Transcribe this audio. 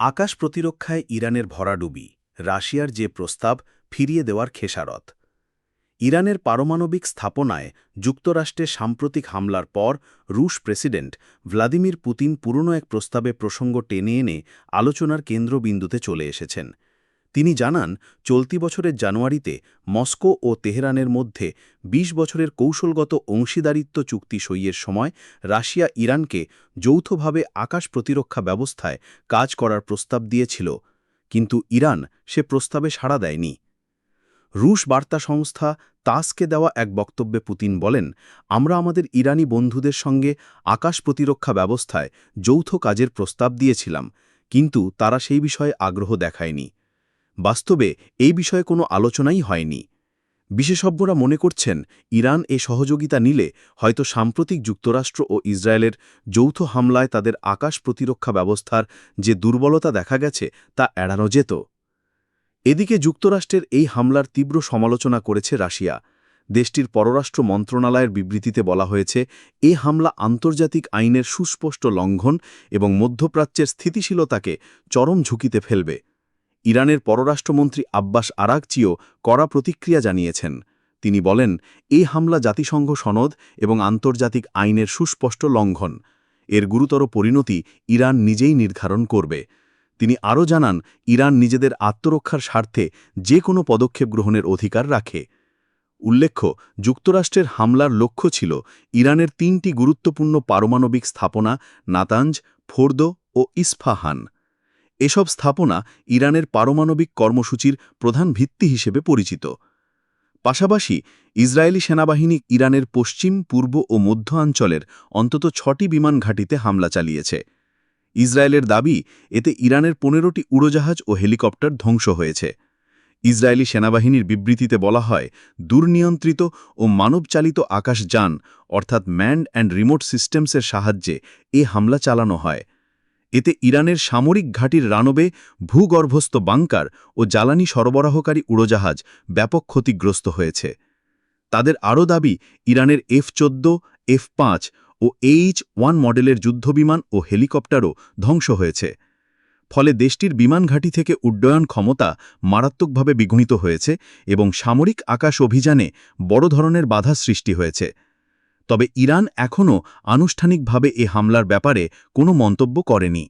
আকাশ প্রতিরক্ষায় ইরানের ভরাডুবি, রাশিয়ার যে প্রস্তাব ফিরিয়ে দেওয়ার খেসারত। ইরানের পারমাণবিক স্থাপনায় যুক্তরাষ্ট্রে সাম্প্রতিক হামলার পর রুশ প্রেসিডেন্ট ভ্লাদিমির পুতিন পুরনো এক প্রস্তাবে প্রসঙ্গ টেনে এনে আলোচনার কেন্দ্রবিন্দুতে চলে এসেছেন। তিনি জানান, চলতি বছরের জানুয়ারিতে মস্কো ও তেহরানের মধ্যে ২০ বছরের কৌশলগত অংশীদারিত্ব চুক্তি সইয়ের সময় রাশিয়া ইরানকে যৌথভাবে আকাশ প্রতিরক্ষা ব্যবস্থায় কাজ করার প্রস্তাব দিয়েছিল, কিন্তু ইরান সে প্রস্তাবে সাড়া দেয়নি। রুশ বার্তা সংস্থা তাসকে দেওয়া এক বক্তব্যে পুতিন বলেন, আমরা আমাদের ইরানি বন্ধুদের সঙ্গে আকাশ প্রতিরক্ষা ব্যবস্থায় যৌথ কাজের প্রস্তাব দিয়েছিলাম, কিন্তু তারা সেই বিষয়ে আগ্রহ দেখায়নি। বাস্তবে এই বিষয়ে কোনো আলোচনাই হয়নি। বিশেষজ্ঞরা মনে করছেন, ইরান এ সহযোগিতা নিলে হয়তো সাম্প্রতিক যুক্তরাষ্ট্র ও ইসরায়েলের যৌথ হামলায় তাদের আকাশ প্রতিরক্ষা ব্যবস্থার যে দুর্বলতা দেখা গেছে তা এড়ানো যেত। এদিকে যুক্তরাষ্ট্রের এই হামলার তীব্র সমালোচনা করেছে রাশিয়া। দেশটির পররাষ্ট্র মন্ত্রণালয়ের বিবৃতিতে বলা হয়েছে, এ হামলা আন্তর্জাতিক আইনের সুস্পষ্ট লঙ্ঘন এবং মধ্যপ্রাচ্যের স্থিতিশীলতাকে চরম ঝুঁকিতে ফেলবে। ইরানের পররাষ্ট্রমন্ত্রী আব্বাস আরাকচিও কড়া প্রতিক্রিয়া জানিয়েছেন। তিনি বলেন এই হামলা জাতিসংঘ সনদ এবং আন্তর্জাতিক আইনের সুস্পষ্ট লঙ্ঘন। এর গুরুতর পরিণতি ইরান নিজেই নির্ধারণ করবে। তিনি আরও জানান, ইরান নিজেদের আত্মরক্ষার স্বার্থে যে কোনো পদক্ষেপ গ্রহণের অধিকার রাখে। উল্লেখ্য, যুক্তরাষ্ট্রের হামলার লক্ষ্য ছিল ইরানের তিনটি গুরুত্বপূর্ণ পারমাণবিক স্থাপনা নাতাঞ্জ, ফোর্দো ও ইস্ফাহান। এসব স্থাপনা ইরানের পারমাণবিক কর্মসূচির প্রধান ভিত্তি হিসেবে পরিচিত। পাশাপাশি ইসরায়েলি সেনাবাহিনী ইরানের পশ্চিম, পূর্ব ও মধ্য অঞ্চলের অন্তত ছটি বিমান ঘাঁটিতে হামলা চালিয়েছে। ইসরায়েলের দাবি, এতে ইরানের পনেরোটি উড়োজাহাজ ও হেলিকপ্টার ধ্বংস হয়েছে। ইসরায়েলি সেনাবাহিনীর বিবৃতিতে বলা হয়, দুর্নিয়ন্ত্রিত ও মানবচালিত আকাশযান অর্থাৎ ম্যান্ড অ্যান্ড রিমোট সিস্টেমসের সাহায্যে এ হামলা চালানো হয়। এতে ইরানের সামরিক ঘাঁটির রানবে ভূগর্ভস্থ বাংকার ও জ্বালানি সরবরাহকারী উড়োজাহাজ ব্যাপক ক্ষতিগ্রস্ত হয়েছে। তাদের আরও দাবি, ইরানের এফ চোদ্দ এফ পাঁচ ও এইচ ওয়ান মডেলের যুদ্ধবিমান ও হেলিকপ্টারও ধ্বংস হয়েছে। ফলে দেশটির বিমান ঘাঁটি থেকে উড্ডয়ন ক্ষমতা মারাত্মকভাবে বিঘ্নিত হয়েছে এবং সামরিক আকাশ অভিযানে বড় ধরনের বাধা সৃষ্টি হয়েছে। তবে ইরান এখনও আনুষ্ঠানিকভাবে এ হামলার ব্যাপারে কোনো মন্তব্য করেনি।